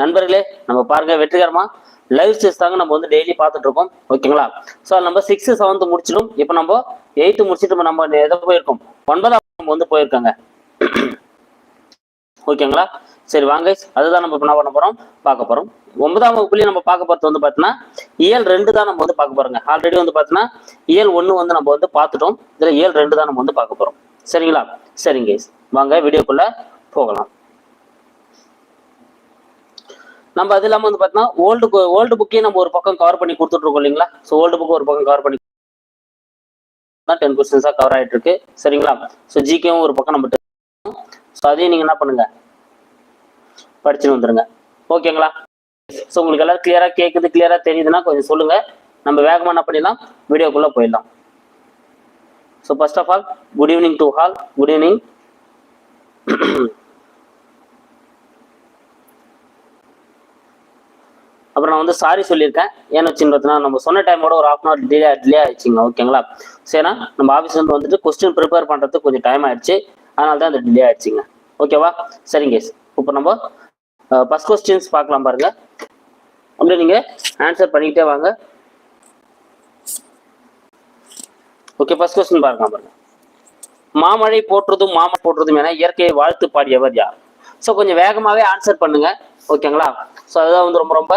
நண்பர்களே நம்ம பாருங்க வெற்றிகரமா லைவ் ஸ்டேஸ் தாங்க நம்ம வந்து டெய்லி பார்த்துட்டு இருக்கோம் ஓகேங்களா? ஸோ நம்ம சிக்ஸ்த் செவன்த் முடிச்சிடும். இப்போ நம்ம எயித்து முடிச்சிட்டு நம்ம எதை போயிருக்கோம்? ஒன்பதாம் நம்ம வந்து போயிருக்காங்க. ஓகேங்களா? சரி வாங்க அதுதான் நம்ம என்ன பண்ண போறோம்? பார்க்க போறோம். ஒன்பதாம் வகுப்புலயும் நம்ம பார்க்க போறது வந்து பாத்தீங்கன்னா இயல் ரெண்டு தான் நம்ம வந்து பார்க்க போறோங்க. ஆல்ரெடி வந்து பாத்தீங்கன்னா இயல் ஒண்ணு வந்து நம்ம வந்து பார்த்துட்டோம். இதுல இயல் ரெண்டு தான் நம்ம வந்து பார்க்க போறோம். சரிங்களா? சரிங்க வாங்க வீடியோக்குள்ள போகலாம். நம்ம அது இல்லாம வந்து பாத்தீங்கன்னா ஓல்டு ஓல்டு புக்கையும் நம்ம ஒரு பக்கம் கவர் பண்ணி கொடுத்துட்டு இருக்கோம் இல்லைங்களா? ஸோ ஓல்டு புக் ஒரு பக்கம் கவர் பண்ணி டென் கொஸ்டின்ஸா கவர் ஆயிட்டு இருக்கு. சரிங்களா? ஸோ ஜிகேவும் ஒரு பக்கம் நம்ம ஸோ அதையும் நீங்க என்ன பண்ணுங்க? படிச்சுட்டு வந்துருங்க. ஓகேங்களா ஸோ உங்களுக்கு எல்லாம் கிளியரா கேக்குது கிளியரா தெரியுதுன்னா கொஞ்சம் சொல்லுங்க. நம்ம வேகமா என்ன பண்ணிடலாம்? வீடியோக்குள்ள போயிடலாம். So first of all good evening to all good evening அப்புறம் நான் வந்து சாரி சொல்லியிருக்கேன். ஏன்னு சின்னதுனா நம்ம சொன்ன டைமோட ஒரு half an hour delay delay ஆயிடுச்சுங்க ஓகேங்களா சரினா நம்ம ஆஃபீஸ்லேருந்து வந்துட்டு கொஸ்டின் ப்ரிப்பேர் பண்ணுறதுக்கு கொஞ்சம் டைம் ஆயிடுச்சு. அதனால தான் அந்த டிலே ஆயிடுச்சுங்க. ஓகேவா சரிங்க இப்போ நம்ம ஃபஸ்ட் கொஸ்டின்ஸ் பார்க்கலாம் பாருங்க. அப்படியே நீங்க ஆன்சர் பண்ணிக்கிட்டே வாங்க. ஓகே ஃபர்ஸ்ட் கொஸ்டின் பாருங்க பாருங்க. மாமழை போற்றுதும் மாம போற்றுதும் என இயற்கையை வாழ்த்து பாடியவர் யார்? ஸோ கொஞ்சம் வேகமாகவே ஆன்சர் பண்ணுங்க ஓகேங்களா ஸோ அதுதான் வந்து ரொம்ப ரொம்ப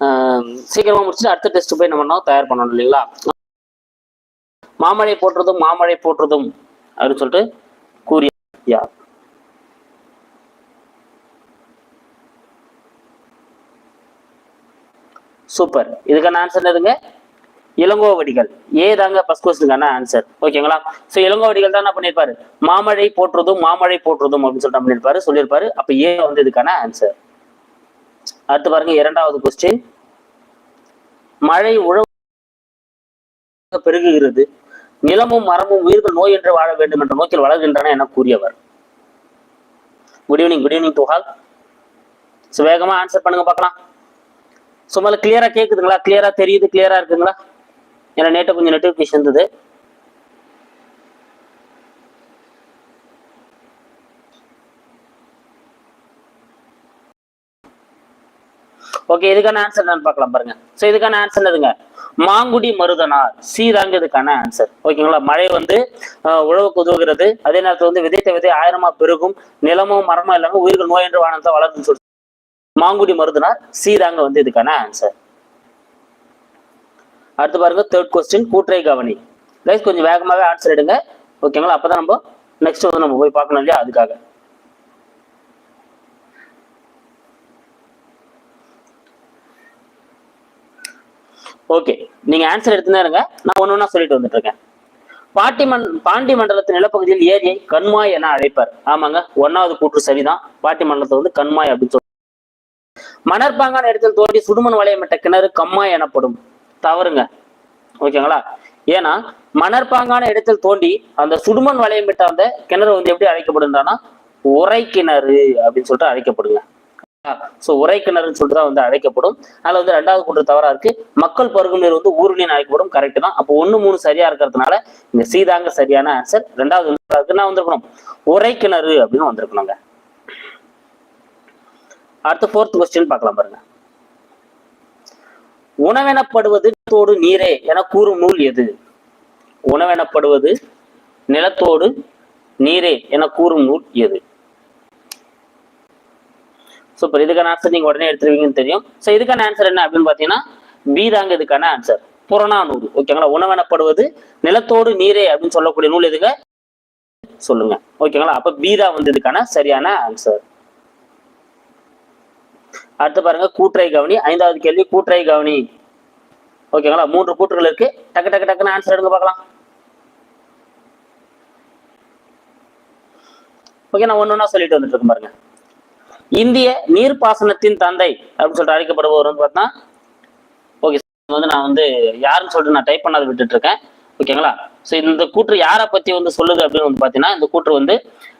சீக்கிரமாக சீக்கிரமா முடிச்சுட்டு அடுத்த டெஸ்ட் போய் நம்ம என்ன தயார் பண்ணணும் இல்லைங்களா? மாமழை போட்டுறதும் மாமழை போட்டுறதும் அப்படின்னு சொல்லிட்டு கூறிய யார் சூப்பர் இதுக்கான ஆன்சர் எதுங்க இளங்கோவடிகள். ஏ தாங்க ஃபர்ஸ்ட் கொஸ்டினுக்கான ஆன்சர் ஓகேங்களா ஸோ இளங்கோவடிகள் தான் என்ன பண்ணியிருப்பாரு மாமழை போட்டுறதும் மாமழை போட்டுறதும் அப்படின்னு சொல்லிட்டு பண்ணியிருப்பாரு சொல்லியிருப்பாரு அப்போ ஏ வந்து இதுக்கான ஆன்சர் அடுத்து பாருங்க இரண்டாவது கொஸ்டின் மழை உழவு பெருகுகிறது. நிலமும் மரமும் உயிர்கள் நோய் என்று வாழ வேண்டும் என்ற நோக்கில் வளர்கின்றன என கூறியவர். Good evening good evening to all so வேகமா ஆன்சர் பண்ணுங்க பார்க்கலாம். சும்மா கிளியரா கேக்குதுங்களா? கிளியரா தெரியுது கிளியரா இருக்குங்களா? ஏன்னா நேற்று கொஞ்சம் நெட்டிஃபிகேஷன் இருந்தது. ஓகே இதுக்கான ஆன்சர் என்னன்னு பார்க்கலாம் பாருங்க. ஸோ இதுக்கான ஆன்சர் என்னதுங்க? மாங்குடி மருதனார். சி தாங்க இதுக்கான ஆன்சர் ஓகேங்களா மழை வந்து உழவுக்கு உதவுகிறது. அதே நேரத்தில் வந்து விதைத்த விதை ஆயிரமா பெருகும். நிலமும் மரமும் இல்லாமல் உயிர்கள் நோய் என்று வானத்தை வளர்க்குன்னு சொல்லி மாங்குடி மருதனார் சி தாங்க வந்து இதுக்கான ஆன்சர் அடுத்து பாருங்க தேர்ட் கொஸ்டின் கூற்றை கவனி. கைஸ் கொஞ்சம் வேகமாகவே ஆன்சர் எடுங்க. ஓகேங்களா அப்போதான் நம்ம நெக்ஸ்ட் வந்து நம்ம போய் பார்க்கணும் இல்லையா? அதுக்காக. ஓகே நீங்க ஆன்சர் எடுத்துனே இருங்க. நான் ஒன்று ஒன்றா சொல்லிட்டு வந்துட்டு இருக்கேன் பாட்டிமன் பாண்டி மண்டலத்தின் நிலப்பகுதியில் ஏரியை கண்மாய் என அழைப்பார். ஆமாங்க ஒன்னாவது கூற்று சரிதான். பாட்டி மண்டலத்தை வந்து கண்மாய் அப்படின்னு சொல்லுவாங்க மணற்பாங்கான இடத்தில் தோண்டி சுடுமண் வளையமிட்ட கிணறு கம்மாய் எனப்படும். தவறுங்க. ஓகேங்களா? ஏன்னா மணற்பாங்கான இடத்தில் தோண்டி அந்த சுடுமண் வளையமிட்ட அந்த கிணறு வந்து எப்படி அழைக்கப்படுதுன்னா உரை கிணறு அப்படின்னு சொல்லிட்டு அழைக்கப்படுங்க. ஸோ உரை கிணறுன்னு சொல்லிட்டு தான் வந்து அழைக்கப்படும். அதில் வந்து ரெண்டாவது கூற்று தவறா இருக்கு. மக்கள் பருகும் நீர் வந்து ஊருணின்னு அழைக்கப்படும் கரெக்ட் தான். அப்போ ஒன்று மூணு சரியா இருக்கிறதுனால இங்க சீதாங்க சரியான ஆன்சர் ரெண்டாவது வந்து அதுக்கு என்ன வந்திருக்கணும்? உரை கிணறு அப்படின்னு வந்திருக்கணுங்க. அடுத்த ஃபோர்த் கொஸ்டின் பார்க்கலாம் பாருங்க. உணவெனப்படுவது நிலத்தோடு நீரே என கூறும் நூல் எது? உணவெனப்படுவது நிலத்தோடு நீரே என கூறும் நூல் எது? சூப்பர் இதுக்கான ஆன்சர் நீங்க உடனே எடுத்துருவீங்கன்னு தெரியும். ஸோ இதுக்கான ஆன்சர் என்ன அப்படின்னு பாத்தீங்கன்னா பி தாங்க இதுக்கான ஆன்சர் புறநானூறு. ஓகேங்களா உணவெனப்படுவது நிலத்தோடு நீரே அப்படின்னு சொல்லக்கூடிய நூல் எதுங்க? சொல்லுங்க. ஓகேங்களா அப்ப பி தான் வந்து இதுக்கான சரியான ஆன்சர் அடுத்து பாருங்க கூற்றை கவனி. ஐந்தாவது கேள்வி கூற்றை கவனி. ஓகேங்களா மூன்று கூற்றுகள் இருக்கு. டக்கு டக்கு டக்குன்னு ஆன்சர் எடுங்க பார்க்கலாம். ஓகே நான் ஒன்று ஒன்றா சொல்லிட்டு வந்துட்டு இருக்கேன் பாருங்க. இந்திய நீர்ப்பாசனத்தின் தந்தை அப்படின்னு சொல்லிட்டு அழைக்கப்படுபவர் வந்து பார்த்தா ஓகே வந்து நான் வந்து யாருன்னு சொல்லிட்டு நான் டைப் பண்ணாத விட்டுட்டு இருக்கேன் ஓகேங்களா ஸோ இந்த கூற்று யாரை பத்தி வந்து சொல்லுது அப்படின்னு வந்து பாத்தீங்கன்னா இந்த கூற்று வந்து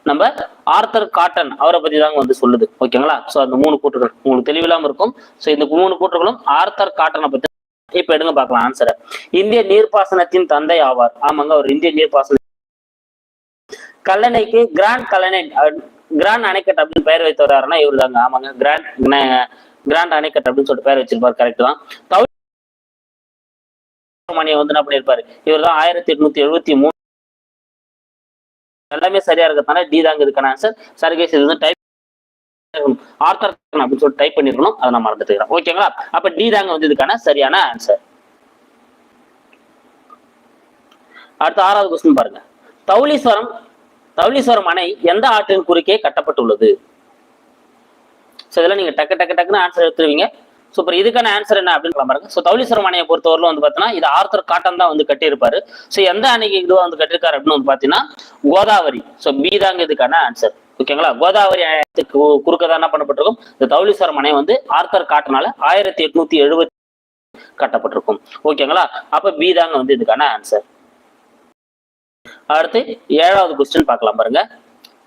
நம்ம ஆர்த்தர் காட்டன் அவரை பத்தி தாங்க வந்து சொல்லுது. ஓகேங்களா ஸோ அந்த மூணு கூற்றுகள் உங்களுக்கு தெளிவில்லாம இருக்கும். ஸோ இந்த மூணு கூற்றுகளும் ஆர்த்தர் காட்டனை பத்தி இப்ப எடுங்க பார்க்கலாம் ஆன்சரை இந்திய நீர்ப்பாசனத்தின் தந்தை ஆவார். ஆமாங்க அவர் இந்திய நீர்ப்பாசன கல்லணைக்கு கிராண்ட் கல்லணை கிராண்ட் அணைக்கட்டு அப்படின்னு பெயர் வைத்தவர் யாருன்னா தாங்க ஆமாங்க. கிராண்ட் கிராண்ட் அணைக்கட்டு அப்படின்னு சொல்லிட்டு பெயர் வச்சிருப்பாரு கரெக்ட் தான். தௌலி வந்து என்ன பண்ணியிருப்பாரு இவர் தான் ஆயிரத்தி எட்நூத்தி எழுபத்தி மூணு எல்லாமே சரியா இருக்கிறதுனால டி தாங்க இதுக்கான ஆன்சர் சர்கேஸ் இது வந்து டைப் ஆர்த்தர் அப்படின்னு சொல்லிட்டு டைப் பண்ணிருக்கணும். அதை நான் மறந்துட்டுக்கிறேன் ஓகேங்களா அப்ப டி தாங்க வந்து இதுக்கான சரியான ஆன்சர் அடுத்த ஆறாவது கொஸ்டின் பாருங்க. தௌலீஸ்வரம் தவளீஸ்வரம் அணை எந்த ஆற்றின் குறுக்கே கட்டப்பட்டுள்ளது? ஸோ இதெல்லாம் நீங்க டக்கு டக்கு டக்குன்னு ஆன்சர் எடுத்துருவீங்க. சூப்பர் இதுக்கான ஆன்சர் என்ன அப்படின்னு பாருங்க. ஸோ தௌலீஸ்வரம் அணையை பொறுத்தவரையிலும் வந்து பார்த்தீங்கன்னா இது ஆர்த்தர் காட்டன் தான் வந்து கட்டியிருப்பாரு. ஸோ எந்த அணைக்கு இதுவாக வந்து கட்டியிருக்காரு அப்படின்னு வந்து பார்த்தீங்கன்னா கோதாவரி. ஸோ பி தாங்க இதுக்கான ஆன்சர் ஓகேங்களா கோதாவரி ஆயத்துக்கு குறுக்க தான் என்ன பண்ணப்பட்டிருக்கும்? இந்த தௌலீஸ்வரம் அணை வந்து ஆர்த்தர் காட்டனால ஆயிரத்தி எட்நூத்தி எழுபத்தி கட்டப்பட்டிருக்கும். ஓகேங்களா அப்ப பி தாங்க வந்து இதுக்கான ஆன்சர் அடுத்து ஏழாவது கொஸ்டின் பார்க்கலாம் பாருங்க.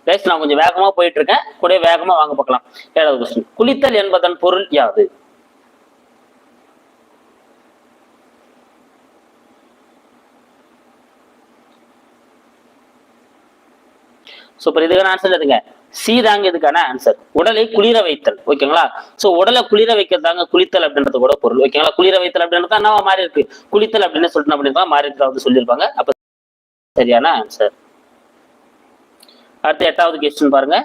கைஸ் நான் கொஞ்சம் வேகமா போயிட்டு இருக்கேன் கூட வேகமா வாங்க பார்க்கலாம். ஏழாவது கொஸ்டின் குளித்தல் என்பதன் பொருள் யாது? சூப்பர் இதுக்கான ஆன்சர் எதுங்க சி தாங்க இதுக்கான ஆன்சர் உடலை குளிர வைத்தல். ஓகேங்களா? சோ உடலை குளிர வைக்கிறது தாங்க குளித்தல் அப்படின்றது கூட பொருள். ஓகேங்களா? குளிர வைத்தல் அப்படின்றது என்னவா மாறி இருக்கு குளித்தல் அப்படின்னு சொல்லிட்டு அப்படின்னு மாறி இருக்கிறதா வந்து சொல்லியிருப்பாங்க. அப்ப சரியான ஆன்சர் அடுத்து எட்டாவது கொஸ்டின் பாருங்க.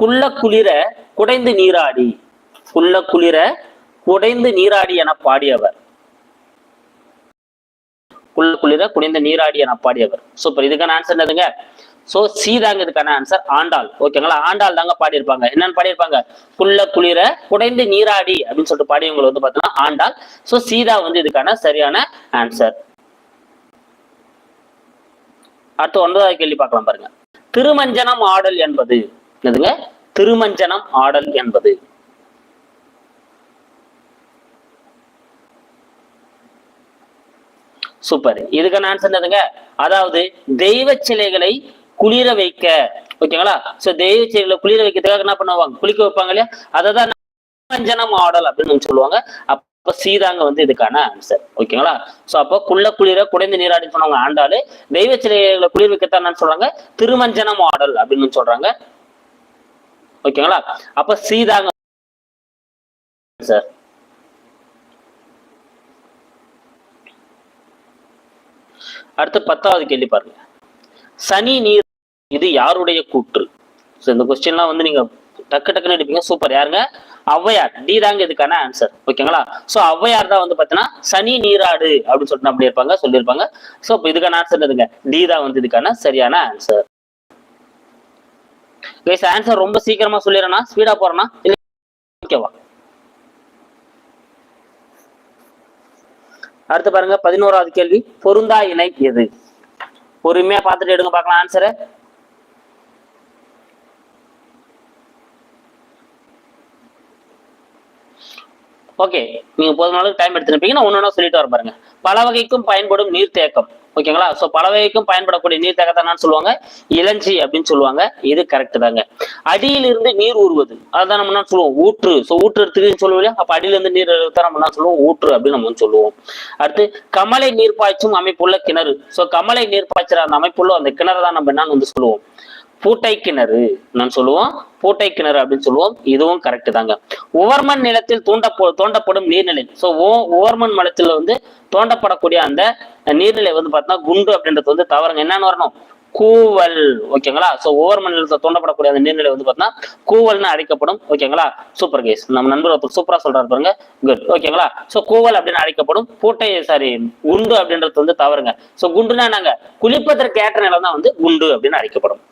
குள்ள குளிர குடைந்து நீராடி. குள்ள குளிர குடைந்து நீராடி என பாடியவர். குள்ள குளிர குடைந்து நீராடி என பாடியவர். சூப்பர் இதுக்கான ஆன்சர் என்னதுங்க? சோ சி தாங்க இதுக்கான ஆன்சர் ஆண்டாள். ஓகேங்களா ஆண்டாள் தாங்க பாடியிருப்பாங்க. என்னன்னு பாடியிருப்பாங்க? குள்ள குளிர குடைந்து நீராடி அப்படின்னு சொல்லிட்டு பாடியவங்களை வந்து பார்த்தோம்னா ஆண்டாள். சோ சீதா வந்து இதுக்கான சரியான ஆன்சர் அடுத்து ஒன்பதாவது கேள்வி பார்க்கலாம் பாருங்க. திருமஞ்சனம் ஆடல் என்பது என்னதுங்க? திருமஞ்சனம் ஆடல் என்பது. சூப்பர். இதுக்கான ஆன்சர் என்னதுங்க? அதாவது தெய்வ சிலைகளை குளிர வைக்க. ஓகேங்களா? சோ தெய்வ சிலைகளை குளிர வைக்கிறதுக்காக என்ன பண்ணுவாங்க? குளிக்க வைப்பாங்க இல்லையா? அதை தான் திருமஞ்சனம் ஆடல் அப்படின்னு சொல்லுவாங்க. அப்ப சீதாங்க வந்து இதுக்கான ஆன்சர் ஓகேங்களா சோ அப்போ குள்ள குளிர குடைந்து நீராடி சொன்னவங்க ஆண்டாளு தெய்வ சிலைகளை குளிர் வைக்கத்தான் சொல்றாங்க? திருமஞ்சனம் ஆடல் அப்படின்னு சொல்றாங்க. ஓகேங்களா அப்ப சீதாங்க சார் அடுத்து பத்தாவது கேள்வி பாருங்க. சனி நீர் இது யாருடைய கூற்று? இந்த கொஸ்டின்லாம் வந்து நீங்க டக்கு டக்குன்னு எடுப்பீங்க சூப்பர். யாருங்க? ஔவையார். டி தாங்க இதுக்கான ஆன்சர் ஓகேங்களா? சோ ஔவையார் தான் வந்து பாத்தீங்கன்னா சனி நீராடு அப்படின்னு சொல்லிட்டு அப்படி இருப்பாங்க சொல்லியிருப்பாங்க. சோ இப்போ இதுக்கான ஆன்சர் எதுங்க டி தான் வந்து இதுக்கான சரியான ஆன்சர் கைஸ் ஆன்சர் ரொம்ப சீக்கிரமா சொல்லிடுறேன்னா ஸ்பீடா போறேன்னா ஓகேவா அடுத்து பாருங்க பதினோராவது கேள்வி. பொருந்தா இணை எது? பொறுமையா பார்த்துட்டு எடுங்க பார்க்கலாம். ஆன்சரை ஓகே நீங்க போதுமான அளவுக்கு டைம் எடுத்துருப்பீங்க நான் ஒன்னொன்னா சொல்லிட்டு வர பாருங்க. பல வகைக்கும் பயன்படும் நீர்த்தேக்கம். ஓகேங்களா ஸோ பல வகைக்கும் பயன்படக்கூடிய நீர் தேக்கத்தான் சொல்லுவாங்க? இளஞ்சி அப்படின்னு சொல்லுவாங்க. இது கரெக்ட் தாங்க. அடியிலிருந்து நீர் ஊறுவது. அதுதான் நம்ம என்ன சொல்லுவோம்? ஊற்று. சோ ஊற்றுறதுக்குன்னு சொல்லுவோம் இல்லையா? அப்ப அடியிலிருந்து நீர் எடுத்தா நம்ம என்ன சொல்லுவோம்? ஊற்று அப்படின்னு நம்ம வந்து சொல்லுவோம். அடுத்து கமலை நீர் பாய்ச்சும் அமைப்புள்ள கிணறு. சோ கமலை நீர் பாய்ச்சுற அந்த அமைப்புள்ள அந்த கிணறு தான் நம்ம என்னன்னு வந்து சொல்லுவோம். பூட்டை கிணறு நான் சொல்லுவோம். பூட்டை கிணறு அப்படின்னு சொல்லுவோம். இதுவும் கரெக்ட் தாங்க. உவர்மண் நிலத்தில் தூண்டப்போ தோண்டப்படும் நீர்நிலை. ஸோ ஓ உவர்மண் நிலத்தில் வந்து தோண்டப்படக்கூடிய அந்த நீர்நிலை வந்து பார்த்தீங்கன்னா குண்டு அப்படின்றது வந்து தவறுங்க. என்னன்னு வரணும்? கூவல். ஓகேங்களா? சோ ஓவர்மன் மண்டலத்தில் தோண்டப்படக்கூடிய அந்த நீர்நிலை வந்து பார்த்தீங்கன்னா கூவல்னு அழைக்கப்படும். ஓகேங்களா? சூப்பர் கேஸ் நம்ம நண்பர் ஒருத்தர் சூப்பரா சொல்றாரு பாருங்க. குட் ஓகேங்களா? சோ கூவல் அப்படின்னு அழைக்கப்படும். பூட்டை சாரி குண்டு அப்படின்றது வந்து தவறுங்க. சோ குண்டுனா நாங்க குளிப்பதற்கு ஏற்ற நிலம் தான் வந்து குண்டு அப்படின்னு அழைக்கப்படும்.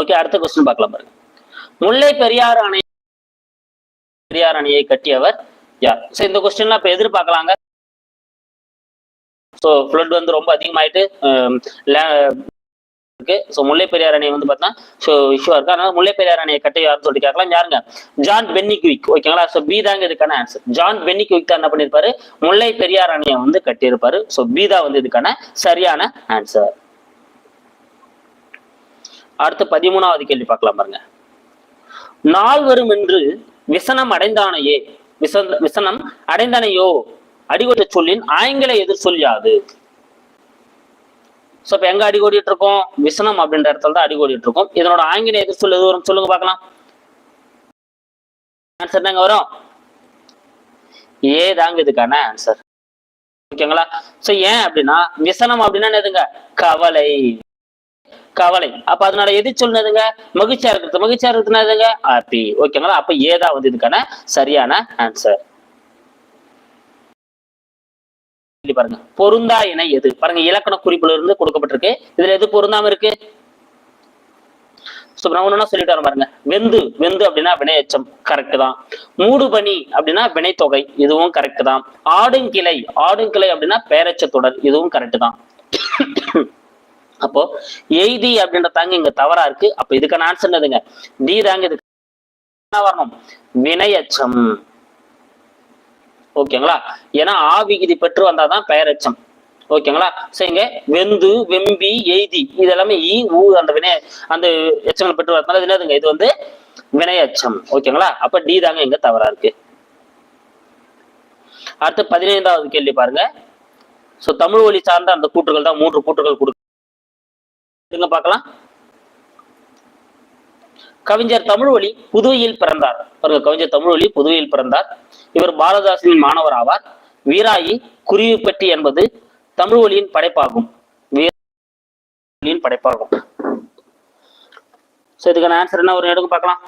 ஓகே அடுத்த கொஸ்டின் பார்க்கலாம் பாருங்க. முல்லை பெரியாறு அணை பெரியார் அணையை கட்டியவர் யார்? சோ இந்த கொஸ்டின்லாம் இப்ப எதிர்பார்க்கலாங்க. ஸோ ஃப்ளட் வந்து ரொம்ப அதிகமாயிட்டு இருக்கு. ஸோ முல்லை பெரியார் அணை வந்து பார்த்தா ஸோ இஷ்யூ இருக்கு. அதனால முல்லை பெரியார் அணையை கட்ட யாருன்னு சொல்லிட்டு கேட்கலாம். யாருங்க? ஜான் பென்னிக்விக் ஓகேங்களா ஸோ பி தாங்க இதுக்கான ஆன்சர் ஜான் பென்னிக்விக் தான் என்ன பண்ணியிருப்பாரு முல்லை பெரியார் அணையை வந்து கட்டியிருப்பாரு. ஸோ பி தான் வந்து இதுக்கான சரியான ஆன்சர் அடுத்து பதிமூணாவது கேள்வி பார்க்கலாம் பாருங்க. நாள் வரும் என்று விசனம் அடைந்தானையே விசன் விசனம் அடைந்தானையோ அடிகொட்ட சொல்லின் ஆங்கில எதிர் சொல் சோ இப்ப எங்க அடிகோடிட்டு இருக்கோம்? விசனம் அப்படின்ற இடத்துல தான் அடிகோடிட்டு இருக்கோம். இதனோட ஆங்கில எதிர் சொல் எது வரும் சொல்லுங்க பார்க்கலாம். ஆன்சர் தாங்க வரும்? ஏ தாங்க இதுக்கான ஆன்சர் ஓகேங்களா? சோ ஏன் அப்படின்னா விசனம் அப்படின்னா என்னதுங்க? கவலை. கவலை. அப்ப அதனால எது சொன்னதுங்க மகிழ்ச்சியா இருக்கிறது. மகிழ்ச்சியா இருக்கிறது ஹாப்பி ஓகேங்களா அப்ப ஏதா வந்து இதுக்கான சரியான ஆன்சர் பாருங்க. பொருந்தா இணை எது? பாருங்க இலக்கண குறிப்புல இருந்து கொடுக்கப்பட்டிருக்கு. இதுல எது பொருந்தாம இருக்கு? நான் ஒண்ணு சொல்லிட்டு வரேன் பாருங்க. வெந்து. வெந்து அப்படின்னா வினையச்சம். கரெக்ட் தான். மூடுபனி அப்படின்னா வினைத்தொகை. இதுவும் கரெக்ட் தான். ஆடுங்கிளை. ஆடுங்கிளை அப்படின்னா பேரச்ச தொடர். இதுவும் கரெக்ட் தான். அப்போ எய்தி அப்படின்ற தாங்க இங்க தவறா இருக்கு. அப்ப இதுக்கான ஆன்சர் என்னதுங்க? டி தாங்க இது. வரணும்? வினையச்சம். ஓகேங்களா? ஏன்னா ஆவிகிதி பெற்று வந்தாதான் பெயரச்சம். ஓகேங்களா? சரிங்க வெந்து வெம்பி எய்தி. இது எல்லாமே ஈ ஊ அந்த வினை அந்த எச்சங்கள் பெற்று வரதுனால இது என்னதுங்க? இது வந்து வினையச்சம். ஓகேங்களா? அப்ப டி தாங்க இங்க தவறா இருக்கு. அடுத்து பதினைந்தாவது கேள்வி பாருங்க. சோ தமிழ் வழி சார்ந்த அந்த கூற்றுகள் தான் மூன்று கூற்றுகள் கொடுங்க பார்க்கலாம். கவிஞர் தமிழ்வழி புதுவையில் பிறந்தார். பாருங்க கவிஞர் தமிழ்வழி புதுவையில் பிறந்தார். இவர் பாரதாசனின் மாணவர் ஆவார். வீராயி குருவிப்பட்டி என்பது தமிழ்வழியின் படைப்பாகும். வீராயின் படைப்பாகும். சரி இதுக்கான ஆன்சர் என்ன? ஒரு எடுங்க பார்க்கலாம்.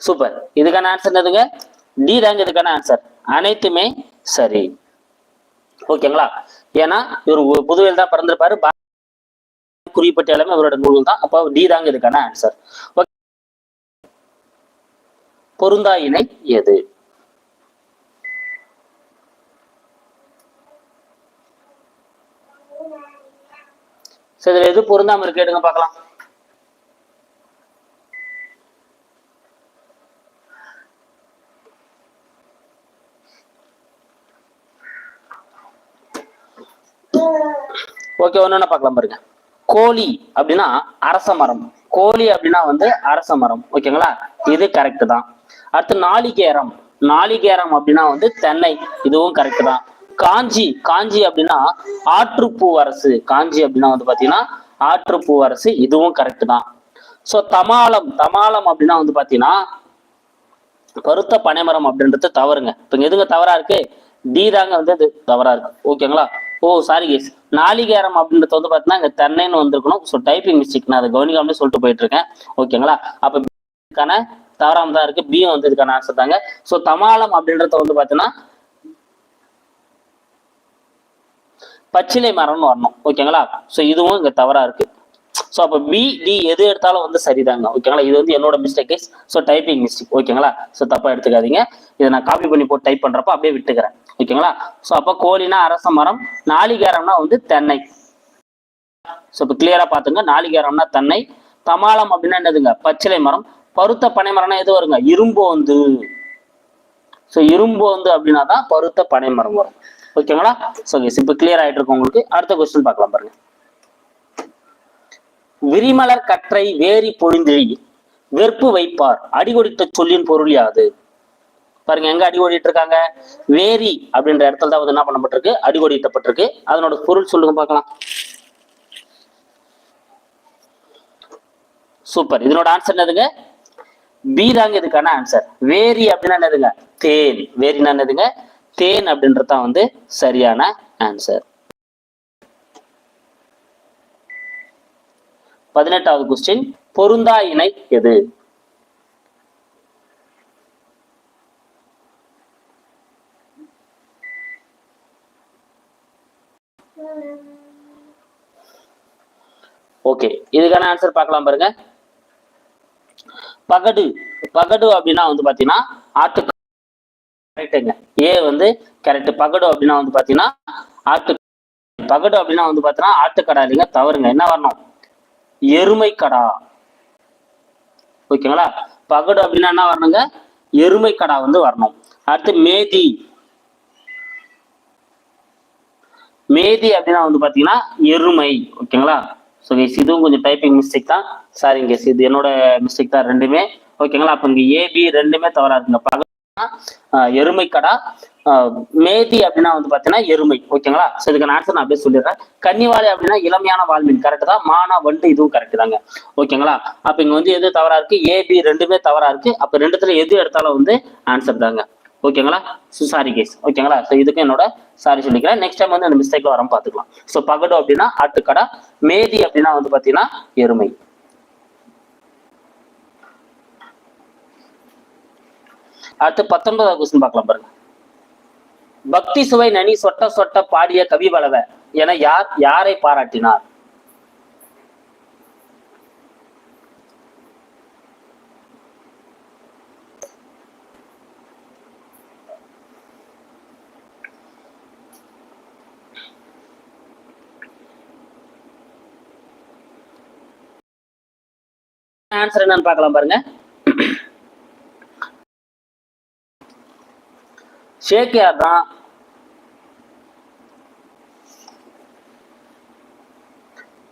சூப்பர் இதுக்கான ஆன்சர் என்னதுங்க? டி தாங்க இதுக்கான ஆன்சர் அனைத்துமே சரி. ஓகேங்களா? ஏன்னா இவர் புதுவையில் தான் பிறந்திருப்பாரு. பா- குறிப்பிட்ட எல்லாமே இவரோட நூல்கள் தான். அப்போ டி தாங்க இதுக்கான ஆன்சர் பொருந்தா இணை எது? சரி இதுல எது பொருந்தாம இருக்கு? எடுங்க பார்க்கலாம். ஓகே ஒன்று பார்க்கலாம் பாருங்க. கோழி அப்படின்னா அரச மரம். கோழி அப்படின்னா வந்து அரச மரம். ஓகேங்களா இது கரெக்ட் தான். அடுத்து நாளிகேரம். நாளிகேரம் அப்படின்னா வந்து தென்னை. இதுவும் கரெக்ட் தான். காஞ்சி. காஞ்சி அப்படின்னா ஆற்றுப்பூவரசு. காஞ்சி அப்படின்னா வந்து பாத்தீங்கன்னா ஆற்றுப்பூவரசு. இதுவும் கரெக்ட் தான். சோ தமாலம். தமாலம் அப்படின்னா வந்து பாத்தீங்கன்னா பருத்த பனைமரம் அப்படின்றது தவறுங்க. இப்போ எதுங்க தவறா இருக்கு? டி தாங்க வந்து இது தவறா இருக்கு. ஓகேங்களா ஓ சாரி கேஸ் நாளிகேரம் அப்படின்றது வந்து பாத்தீங்கன்னா இங்க தென்னைன்னு வந்திருக்கணும். ஸோ டைப்பிங் மிஸ்டேக் நான் அதை கவனிக்காமலே சொல்லிட்டு போயிட்டு இருக்கேன் ஓகேங்களா அப்ப இதுக்கான தவறாம தான் இருக்கு. பியும் வந்து இதுக்கான ஆன்சர் தாங்க. ஸோ தமாலம் அப்படின்றத வந்து பாத்தீங்கன்னா பச்சிலை மரம்னு வரணும். ஓகேங்களா ஸோ இதுவும் இங்க தவறா இருக்கு. ஸோ அப்போ பி டி எது எடுத்தாலும் வந்து சரிதாங்க. ஓகேங்களா இது வந்து என்னோட மிஸ்டேக் ஸோ டைப்பிங் மிஸ்டேக் ஓகேங்களா ஸோ தப்பா எடுத்துக்காதீங்க. இதை நான் காப்பி பண்ணி போட்டு டைப் பண்ணுறப்ப அப்படியே விட்டுக்கிறேன். ஓகேங்களா? ஸோ அப்போ கோழினா அரச மரம் நாளிகேரம்னா வந்து தென்னை. ஸோ இப்போ கிளியராக பார்த்துங்க நாளிகேரம்னா தென்னை. தமாலம் அப்படின்னா என்னதுங்க? பச்சிலை மரம். பருத்த பனை மரம்னா எது வருங்க? இரும்போந்து ஸோ இரும்போந்து அப்படின்னா தான் பருத்த பனை மரம் வரும். ஓகேங்களா? ஸோ இப்போ கிளியர் ஆயிட்டு இருக்கும் உங்களுக்கு. அடுத்த கொஸ்டின் பார்க்கலாம் பாருங்க. விரிமலர் கற்றை வேரி பொழிந்திழி வெறுப்பு வைப்பார். அடிகொடித்த சொல்லின் பொருள் யாது? பாருங்க எங்க அடி ஓடிட்டு இருக்காங்க வேரி அப்படின்ற இடத்துல தான் வந்து என்ன பண்ணப்பட்டிருக்கு? அடி ஓடிட்டப்பட்டிருக்கு. அதனோட பொருள் சொல்லுங்க பார்க்கலாம். சூப்பர். இதனோட ஆன்சர் என்னதுங்க? பி தாங்க இதுக்கான ஆன்சர் வேரி அப்படின்னா என்னதுங்க? தேன். வேரினா என்னதுங்க? தேன் அப்படின்றது தான் வந்து சரியான ஆன்சர் பதினெட்டாவது கொஸ்டின் பொருந்தா இணை எது? ஓகே இதுக்கான ஆன்சர் பார்க்கலாம் பாருங்க. பகடு பகடு அப்படின்னா வந்து பாத்தீங்கன்னா ஆட்டு கரெக்டுங்க ஏ வந்து கரெக்ட் பகடு அப்படின்னா வந்து பாத்தீங்கன்னா ஆட்டு பகடு அப்படின்னா வந்து பாத்தீங்கன்னா ஆட்டுக்கடா இல்லைங்க தவறுங்க. என்ன வரணும்? எருமை கடா ஓகேங்களா பகடு அப்படின்னா என்ன வரணுங்க? எருமை கடா வந்து வரணும். அடுத்து மேதி. மேதி அப்படின்னா வந்து பாத்தீங்கன்னா எருமை. ஓகேங்களா ஸோ கைஸ் இதுவும் கொஞ்சம் டைப்பிங் மிஸ்டேக் தான். சாரி கேஸ் இது என்னோட மிஸ்டேக் தான் ரெண்டுமே. ஓகேங்களா அப்போ இங்கே ஏபி ரெண்டுமே தவறா இருக்குங்க பகல் எருமை கடா மேதி அப்படின்னா வந்து பார்த்தீங்கன்னா எருமை. ஓகேங்களா ஸோ நான் ஆன்சர் நான் அப்படியே சொல்லிடுறேன். கன்னிவாளி அப்படின்னா இளமையான வால்மீன். கரெக்ட் தான். மானா வண்டு இதுவும் கரெக்ட் தாங்க. ஓகேங்களா அப்போ இங்க வந்து எது தவறா இருக்கு? ஏபி ரெண்டுமே தவறா இருக்கு. அப்போ ரெண்டுத்துல எது எடுத்தாலும் வந்து ஆன்சர் தாங்க. ஓகேங்களா ஸோ சாரி கேஸ் ஓகேங்களா ஸோ இதுக்கு என்னோட சாரி சொல்லிக்கிறேன். நெக்ஸ்ட் டைம் வந்து அந்த மிஸ்டேக்ல வராம பார்த்துக்கலாம். ஸோ பகடு அப்படின்னா ஆட்டுக்கடா மேதி அப்படின்னா வந்து பார்த்தீங்கன்னா எருமை. அடுத்து பத்தொன்பதாவது கொஸ்டின் பார்க்கலாம் பாருங்க. பக்தி சுவை நனி சொட்ட சொட்ட பாடிய கவி வளவ என யார் யாரை பாராட்டினார்? ஆன்சர் என்னன்னு பார்க்கலாம் பாருங்க. ஷேக்கியார் தான்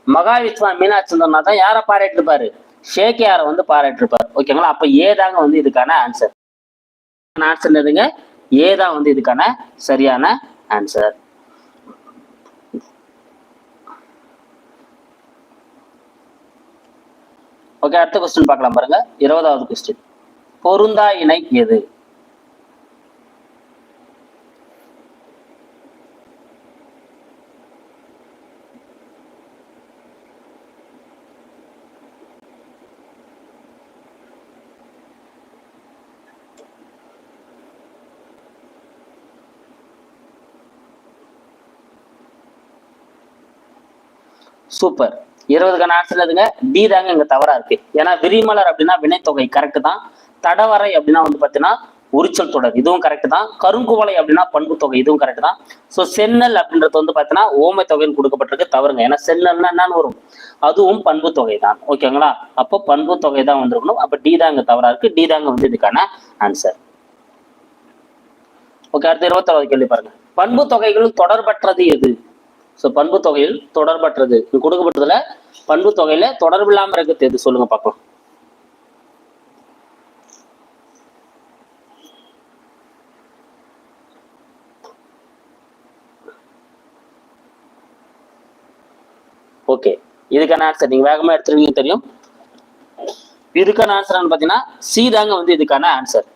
மகாவிஸ்வா மீனாட்சி சுந்தரனா தான் யாரை பாராட்டி இருப்பாரு ஷேக்கியாரை வந்து பாராட்டிருப்பாரு? ஓகேங்களா அப்ப ஏதாங்க வந்து இதுக்கான ஆன்சர் ஆன்சர் எதுங்க ஏதான் வந்து இதுக்கான சரியான ஆன்சர் ஓகே அடுத்த கொஸ்டின் பார்க்கலாம் பாருங்க. இருபதாவது கொஸ்டின் பொருந்தா இணை எது? சூப்பர் இருபதுக்கான ஆன்சர் எதுங்க டி தாங்க இங்க தவறா இருக்கு. ஏன்னா விரிமலர் அப்படின்னா வினைத்தொகை கரெக்ட் தான். தடவரை அப்படின்னா வந்து பாத்தீங்கன்னா உரிச்சல் தொடர் இதுவும் கரெக்ட் தான். கருங்குவலை அப்படின்னா பண்பு தொகை இதுவும் கரெக்ட் தான். ஸோ சென்னல் அப்படின்றது வந்து பாத்தீங்கன்னா ஓமை தொகைன்னு கொடுக்கப்பட்டிருக்கு தவறுங்க. ஏன்னா சென்னல்னா என்னன்னு வரும்? அதுவும் பண்பு தொகை தான். ஓகேங்களா அப்போ பண்பு தொகை தான் வந்திருக்கணும். அப்போ டி தாங்க இங்க தவறா இருக்கு. டி தாங்க வந்து இதுக்கான ஆன்சர் ஓகே அடுத்து இருபத்தாறாவது கேள்வி பாருங்க. பண்பு தொகைகள் தொடர்பற்றது எது? ஸோ பண்பு தொகையில் தொடர்பற்றது. கொடுக்கப்பட்டதுல பண்பு தொகையில தொடர்பு இல்லாம இருக்கிறது எது? சொல்லுங்க பார்க்கலாம் ஓகே இதுக்கான ஆன்சர் நீங்க வேகமா எடுத்துருவீங்க தெரியும். இதுக்கான ஆன்சர் பாத்தீங்கன்னா சி தாங்க வந்து இதுக்கான ஆன்சர்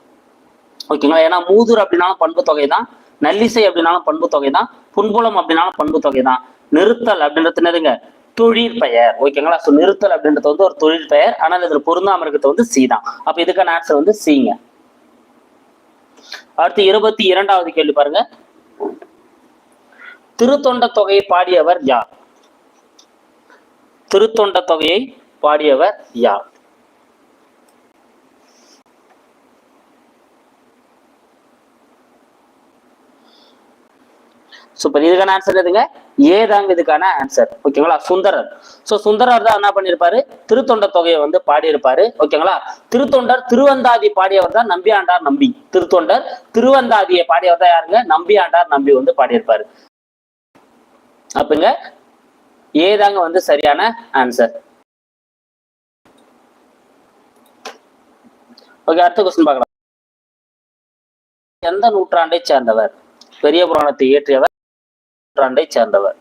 ஓகேங்களா ஏன்னா மூதூர் அப்படின்னாலும் பண்பு தொகை தான். நல்லிசை அப்படின்னாலும் பண்பு தொகை தான் புன்புலம் அப்படின்னாலும் பண்பு தொகை தான் நிறுத்தல் அப்படின்றது என்னதுங்க? தொழில் பெயர். ஓகேங்களா ஸோ நிறுத்தல் அப்படின்றது வந்து ஒரு தொழில் பெயர். ஆனால் இதுல பொருந்தாம இருக்கிறது வந்து சி தான். அப்ப இதுக்கான ஆன்சர் வந்து சிங்க அடுத்து இருபத்தி இரண்டாவது கேள்வி பாருங்க. திருத்தொண்ட தொகையை பாடியவர் யார்? திருத்தொண்ட தொகையை பாடியவர் யார்? சூப்பர் இதுக்கான ஆன்சர் எதுங்க? ஏதாங்க இதுக்கான ஆன்சர் ஓகேங்களா சுந்தரர். சோ சுந்தரர் தான் என்ன பண்ணிருப்பாரு? திருத்தொண்ட தொகையை வந்து பாடியிருப்பாரு. ஓகேங்களா திருத்தொண்டர் திருவந்தாதி பாடியவர் தான் நம்பியாண்டார் நம்பி. திருத்தொண்டர் திருவந்தாதியை பாடியவர் தான் யாருங்க? நம்பியாண்டார் நம்பி வந்து பாடியிருப்பாரு. அப்பங்க ஏதாங்க வந்து சரியான ஆன்சர் ஓகே அடுத்த கொஸ்டின் பார்க்கலாம். எந்த நூற்றாண்டை சேர்ந்தவர்? பெரிய புராணத்தை இயற்றியவர் நூற்றாண்டை சேர்ந்தவர்.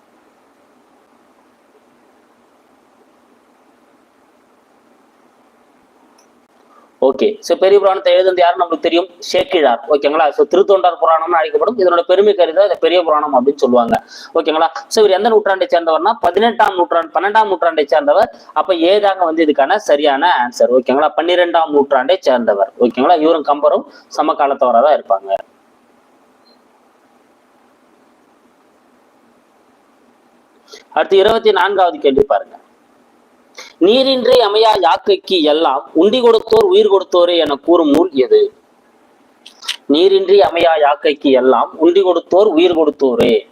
ஓகே. சோ பெரிய புராணத்தை எழுதுனது யாரும் நம்மளுக்கு தெரியும்? ஷேக்கிழார். ஓகேங்களா? சோ திருத்தொண்டார் புராணம்னு அழைக்கப்படும். இதனோட பெருமை கருத இந்த பெரிய புராணம் அப்படின்னு சொல்லுவாங்க. ஓகேங்களா? சோ இவர் எந்த நூற்றாண்டை சேர்ந்தவர்னா பதினெட்டாம் நூற்றாண்டு பன்னெண்டாம் நூற்றாண்டை சேர்ந்தவர். அப்ப ஏதாங்க வந்து இதுக்கான சரியான ஆன்சர் ஓகேங்களா? பன்னிரெண்டாம் நூற்றாண்டை சேர்ந்தவர். ஓகேங்களா? இவரும் கம்பரும் சமகாலத்தவராக தான் இருப்பாங்க. அடுத்து இருபத்தி நான்காவது கேள்வி பாருங்க. நீரின்றி அமையா யாக்கைக்கு எல்லாம் உண்டி கொடுத்தோர் உயிர் கொடுத்தோரே என கூறும் நூல் எது? நீரின்றி அமையா யாக்கைக்கு எல்லாம் உண்டி கொடுத்தோர் உயிர் கொடுத்தோரே.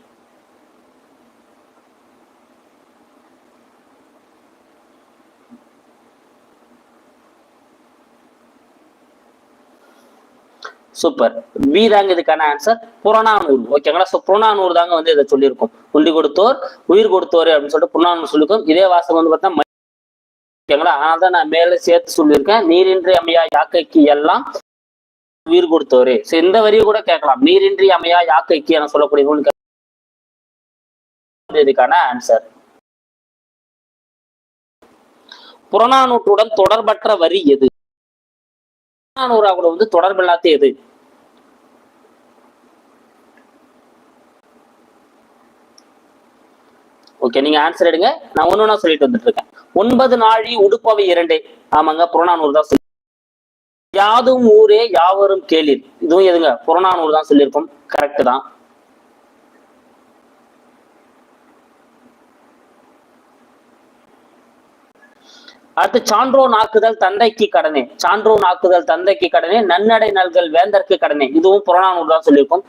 சூப்பர் பி தாங்க இதுக்கான ஆன்சர் புறநானூறு. ஓகேங்களா ஸோ புறநானூறு தாங்க வந்து இதை சொல்லியிருக்கோம். உண்டி கொடுத்தோர் உயிர் கொடுத்தோர் அப்படின்னு சொல்லிட்டு புறநானூறு சொல்லியிருக்கோம். இதே வாசகம் வந்து பார்த்தா ஓகேங்களா? அதனால தான் நான் மேலே சேர்த்து சொல்லியிருக்கேன். நீரின்றி அமையா யாக்கைக்கு எல்லாம் உயிர் கொடுத்தோரு. ஸோ இந்த வரியை கூட கேட்கலாம். நீரின்றி அமையா யாக்கைக்கு என சொல்லக்கூடிய இதுக்கான ஆன்சர் புறநானூற்றுடன் தொடர்பற்ற வரி எது? புறநானூறா கூட வந்து தொடர்பில்லாத எது? ஓகே நீங்க ஆன்சர் எடுங்க. நான் ஒன்னு சொல்லிட்டு வந்துட்டு இருக்கேன் ஒன்பது நாழி உடுப்பவை இரண்டே. ஆமாங்க புறநானூறு தான் சொல்லி யாதும் ஊரே யாவரும் கேளீர். இதுவும் எதுங்க? புறநானூறு தான் சொல்லியிருக்கோம். கரெக்ட் தான். அடுத்து சான்றோன் ஆக்குதல் தந்தைக்கு கடனே. சான்றோன் நாக்குதல் தந்தைக்கு கடனே நன்னடை நல்கள் வேந்தற்கு கடனே. இதுவும் புறநானூறு தான் சொல்லியிருக்கோம்.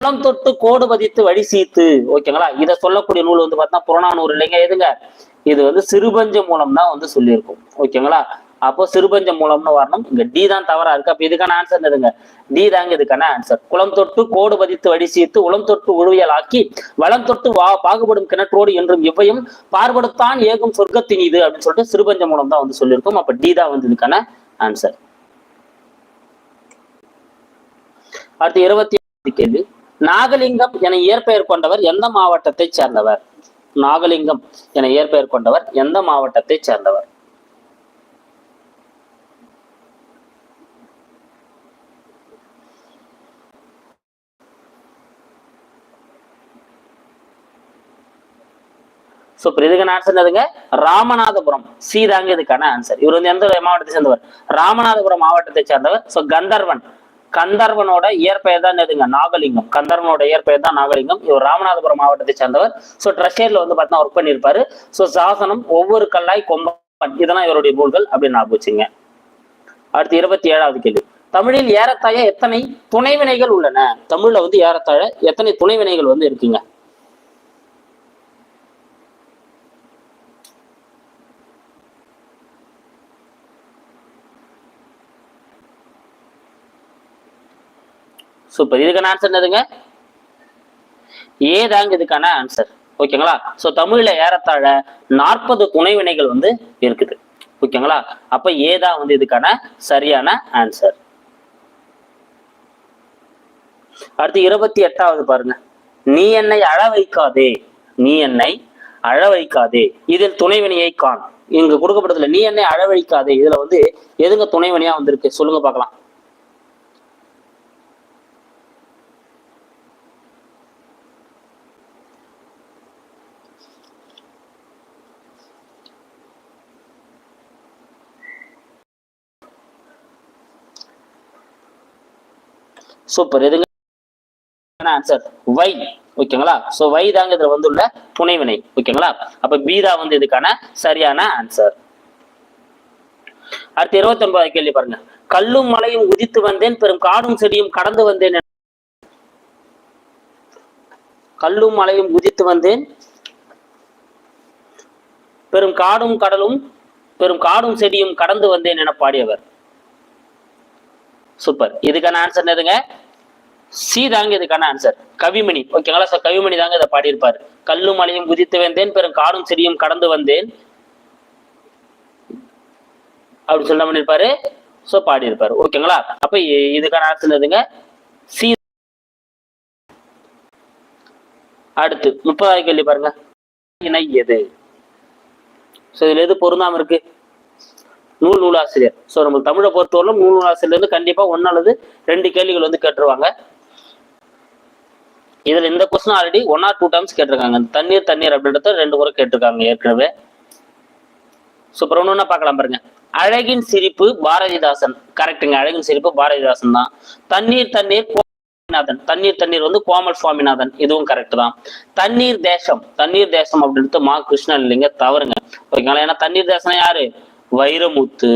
குளம் தொட்டு கோடு பதித்து வழி சீத்து. ஓகேங்களா? இதை சொல்லக்கூடிய நூல் வந்து பார்த்தா புறநானூறு இல்லைங்க. எதுங்க? இது வந்து சிறுபஞ்ச மூலம் தான் வந்து சொல்லியிருக்கும். ஓகேங்களா? அப்போ சிறுபஞ்ச மூலம்னு வரணும். இங்க டி தான் தவறா இருக்கு. அப்ப இதுக்கான ஆன்சர் எதுங்க டி தாங்க இதுக்கான ஆன்சர் குளம் தொட்டு கோடு பதித்து வழி சீர்த்து உளம் தொட்டு உழுவியல் ஆக்கி வளம் தொட்டு வா பாகுபடும் கிணற்றோடு என்றும் இவ்வையும் பார்படுத்தான் ஏகும் சொர்க்கத்தின் இது அப்படின்னு சொல்லிட்டு சிறுபஞ்ச மூலம் தான் வந்து சொல்லியிருக்கோம். அப்ப டி தான் வந்து இதுக்கான ஆன்சர் அடுத்து இருபத்தி கேள்வி. நாகலிங்கம் என இயற்பெயர் கொண்டவர் எந்த மாவட்டத்தை சேர்ந்தவர்? நாகலிங்கம் என இயற்பெயர் கொண்டவர் எந்த மாவட்டத்தை சேர்ந்தவர்? சோ இப்போ இதுக்கான ஆன்சர் எதுங்க ராமநாதபுரம். சி தாங்க இதுக்கான ஆன்சர் இவர் வந்து எந்த மாவட்டத்தை சேர்ந்தவர்? ராமநாதபுரம் மாவட்டத்தை சேர்ந்தவர். சோ கந்தர்வன். கந்தர்வனோட இயற்பெயர் தான் எதுங்க நாகலிங்கம். கந்தர்வனோட இயற்பெயர் தான் நாகலிங்கம். இவர் ராமநாதபுரம் மாவட்டத்தை சேர்ந்தவர். சோ ட்ரெஷர்ல வந்து பார்த்தா ஒர்க் பண்ணியிருப்பாரு. சோ சாசனம் ஒவ்வொரு கல்லாய் கொம்பன். இதெல்லாம் இவருடைய நூல்கள் அப்படின்னு நான் வச்சுங்க அடுத்து இருபத்தி ஏழாவது கேள்வி. தமிழில் ஏறத்தாழ எத்தனை துணைவினைகள் உள்ளன? தமிழ்ல வந்து ஏறத்தாழ எத்தனை துணைவினைகள் வந்து இருக்குங்க? சூப்பர் இதுக்கான ஆன்சர் என்னதுங்க? ஏ தாங்க இதுக்கான ஆன்சர் ஓகேங்களா சோ தமிழ்ல ஏறத்தாழ நாற்பது துணைவினைகள் வந்து இருக்குது. ஓகேங்களா அப்ப ஏதா வந்து இதுக்கான சரியான ஆன்சர் அடுத்து இருபத்தி எட்டாவது பாருங்க. நீ என்னை அழ வைக்காதே. நீ என்னை அழ வைக்காதே. இதில் துணைவினையை காண் இங்க கொடுக்கப்பட்டதுல நீ என்னை அழ வைக்காதே. இதுல வந்து எதுங்க துணைவினையா வந்திருக்கு? சொல்லுங்க பார்க்கலாம். சூப்பர் எதுங்க ஆன்சர் வை ஓகேங்களா சோ வை தாங்க இதுல வந்துள்ள துணைவினை ஓகேங்களா அப்ப பீதா வந்து இதுக்கான சரியான ஆன்சர் அடுத்து இருபத்தி ஒன்பதாவது கேள்வி பாருங்க. கல்லும் மலையும் உதித்து வந்தேன் பெரும் காடும் செடியும் கடந்து வந்தேன் கல்லும் மலையும் உதித்து வந்தேன் பெரும் காடும் கடலும் பெரும் காடும் செடியும் கடந்து வந்தேன் என பாடியவர். சூப்பர் இதுக்கான ஆன்சர் எதுங்க சி தாங்க இதுக்கான ஆன்சர் கவிமணி ஓகேங்களா சார் கவிமணி தாங்க இதை பாடியிருப்பாரு. கல்லும் மலையும் குதித்து வந்தேன் பெரும் காடும் செடியும் கடந்து வந்தேன். அப்படி சொல்ல பண்ணிருப்பாரு ஸோ பாடியிருப்பாரு. ஓகேங்களா அப்ப இதுக்கான ஆன்சர் எதுங்க சி. அடுத்து முப்பதாவது கேள்வி பாருங்க. இணை எது? ஸோ இதுல எது பொருந்தாம இருக்கு? நூல் நூலாசிரியர். ஸோ நம்ம தமிழை பொறுத்தவரையிலும் நூல் நூலாசிரியர் இருந்து கண்டிப்பா ஒன்னு அல்லது ரெண்டு கேள்விகள் வந்து கேட்டுருவாங்க. இதுல இந்த question already one or two times கேட்டிருக்காங்க. இந்த தண்ணீர் தண்ணீர் அப்படின்றத ரெண்டு முறை கேட்டிருக்காங்க ஏற்கனவே. சூப்பர் ஒன்று பார்க்கலாம் பாருங்க. அழகின் சிரிப்பு பாரதிதாசன். கரெக்டுங்க அழகின் சிரிப்பு பாரதிதாசன் தான். தண்ணீர் தண்ணீர் சுவாமிநாதன் தண்ணீர் தண்ணீர் வந்து கோமல் சுவாமிநாதன். இதுவும் கரெக்ட் தான். தண்ணீர் தேசம். தண்ணீர் தேசம் அப்படின்ட்டு மா கிருஷ்ணன் இல்லைங்க தவறுங்க. ஓகேங்களா? ஏன்னா தண்ணீர் தேசம் யாரு? வைரமுத்து.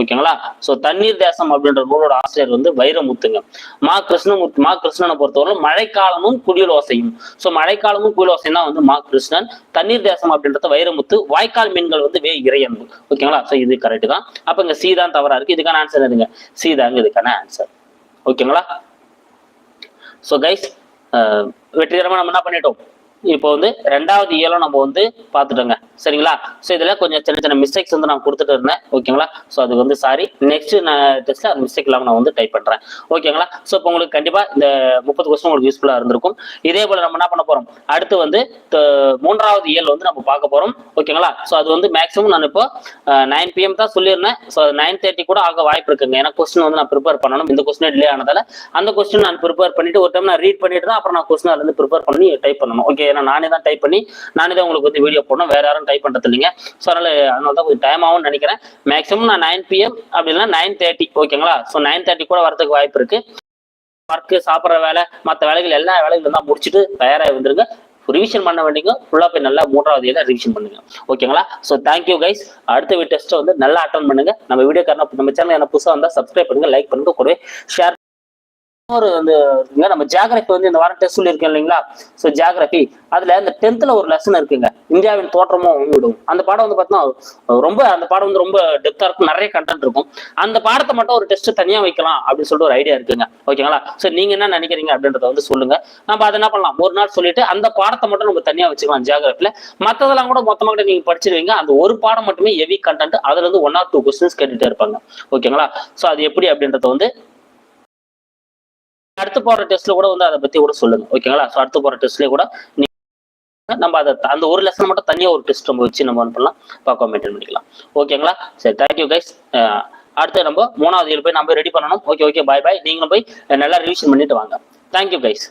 ஓகேங்களா சோ தண்ணீர் தேசம் அப்படின்ற நூலோட ஆசிரியர் வந்து வைரமுத்துங்க. மா கிருஷ்ணமூர்த்தி மா கிருஷ்ணனை பொறுத்தவரை மழைக்காலமும் குடியல் ஓசையும். சோ மழைக்காலமும் குடியல் ஓசையும் தான் வந்து மா கிருஷ்ணன். தண்ணீர் தேசம் அப்படின்றத வைரமுத்து வாய்க்கால் மீன்கள் வந்து வே இறையன்பு. ஓகேங்களா சோ இது கரெக்ட் தான். அப்ப இங்க சி தான் தவறா இருக்கு. இதுக்கான ஆன்சர் எதுங்க சி தாங்க இதுக்கான ஆன்சர் ஓகேங்களா ஸோ கைஸ் வெற்றிகரமா நம்ம என்ன பண்ணிட்டோம்? இப்போ வந்து ரெண்டாவது இயலும் நம்ம வந்து பார்த்துட்டோங்க. சரிங்களா? ஸோ இதுல கொஞ்சம் சின்ன சின்ன மிஸ்டேக்ஸ் வந்து நான் கொடுத்துட்டு இருந்தேன். ஓகேங்களா? ஸோ அது வந்து சாரி நெக்ஸ்ட் நான் டெஸ்ட்ல அந்த மிஸ்டேக் இல்லாமல் நான் வந்து டைப் பண்றேன். ஓகேங்களா? ஸோ இப்போ உங்களுக்கு கண்டிப்பா இந்த முப்பது கொஸ்டின் உங்களுக்கு யூஸ்ஃபுல்லா இருந்திருக்கும். இதே போல நம்ம என்ன பண்ண போறோம்? அடுத்து வந்து மூன்றாவது இயல் வந்து நம்ம பார்க்க போறோம். ஓகேங்களா? ஸோ அது வந்து மேக்ஸிமம் நான் இப்போ நைன் பிஎம் தான் சொல்லியிருந்தேன். ஸோ நைன் தேர்ட்டி கூட ஆக வாய்ப்பு இருக்குங்க. ஏன்னா கொஸ்டின் வந்து நான் ப்ரிப்பேர் பண்ணணும். இந்த கொஸ்டின் டிலே ஆனதால அந்த கொஸ்டின் நான் ப்ரிப்பேர் பண்ணிட்டு ஒரு டைம் நான் ரீட் பண்ணிட்டு தான் அப்புறம் நான் கொஸ்டின் அதுல இருந்து ப்ரிப்பேர் பண்ணி டைப் பண்ணணும். ஓகே ஏன்னா நானே தான் டைப் பண்ணி நானே தான் உங்களுக்கு வந்து வீடியோ போடணும். வேற யாரும் டைப் பண்றது இல்லைங்க. ஸோ அதனால அதனால தான் கொஞ்சம் டைம் ஆகும்னு நினைக்கிறேன். மேக்ஸிமம் நான் நைன் பிஎம் அப்படின்னா நைன் தேர்ட்டி ஓகேங்களா ஸோ நைன் தேர்ட்டி கூட வரதுக்கு வாய்ப்பு இருக்கு. ஒர்க்கு சாப்பிட்ற வேலை மற்ற வேலைகள் எல்லா வேலைகளும் தான் முடிச்சுட்டு தயாராகி வந்துருங்க ரிவிஷன் பண்ண வேண்டிங்க ஃபுல்லாக போய் நல்லா மூன்றாவது இதில் ரிவிஷன் பண்ணுங்க. ஓகேங்களா ஸோ தேங்க்யூ கைஸ் அடுத்த வீட் டெஸ்ட்டை வந்து நல்லா அட்டன் பண்ணுங்க. நம்ம வீடியோ காரணம் நம்ம சேனல் என்ன புதுசாக வந்தால் சப்ஸ்கிரைப் பண்ணுங்க லைக் பண்ணுங்க கூடவே ஷேர் ஒரு வந்து இருக்குங்க, நம்ம ஜியாகிரபி வந்து இந்த வாரம் டெஸ்ட் சொல்லியிருக்கேன் இல்லைங்களா? ஸோ ஜியாகிரபி அதுல இந்த டென்த்ல ஒரு லெசன் இருக்குங்க. இந்தியாவின் தோற்றமும் விடும். அந்த பாடம் வந்து பார்த்தீங்கன்னா ரொம்ப அந்த பாடம் வந்து ரொம்ப டெப்தா இருக்கும். நிறைய கண்டென்ட் இருக்கும். அந்த பாடத்தை மட்டும் ஒரு டெஸ்ட் தனியா வைக்கலாம் அப்படின்னு சொல்லிட்டு ஒரு ஐடியா இருக்குங்க. ஓகேங்களா ஸோ நீங்க என்ன நினைக்கிறீங்க அப்படின்றத வந்து சொல்லுங்க. நம்ம அதை என்ன பண்ணலாம்? ஒரு நாள் சொல்லிட்டு அந்த பாடத்தை மட்டும் நம்ம தனியா வச்சுக்கலாம் ஜியாகிரபில மற்றதெல்லாம் கூட மொத்தமாக கூட நீங்க படிச்சிருவீங்க. அந்த ஒரு பாடம் மட்டுமே ஹெவி கண்டென்ட் அதுல இருந்து ஒன் ஆர் டூ கொஸ்டின்ஸ் கேட்டுட்டே இருப்பாங்க. ஓகேங்களா ஸோ அது எப்படி அப்படின்றத வந்து அடுத்து போற டெஸ்ட்ல கூட வந்து அதை பத்தி கூட சொல்லுங்க. ஓகேங்களா? ஸோ அடுத்து போற டெஸ்ட்லயே கூட நம்ம அதை அந்த ஒரு லெசன் மட்டும் தனியா ஒரு டெஸ்ட் நம்ம வச்சு நம்ம பண்ணலாம்? பார்க்க மெயின்டைன் பண்ணிக்கலாம். ஓகேங்களா? சரி தேங்க்யூ கைஸ் அடுத்து நம்ம மூணாவது போய் நம்ம ரெடி பண்ணணும். ஓகே ஓகே பாய் பாய் நீங்களும் போய் நல்லா ரிவிஷன் பண்ணிட்டு வாங்க. Thank you guys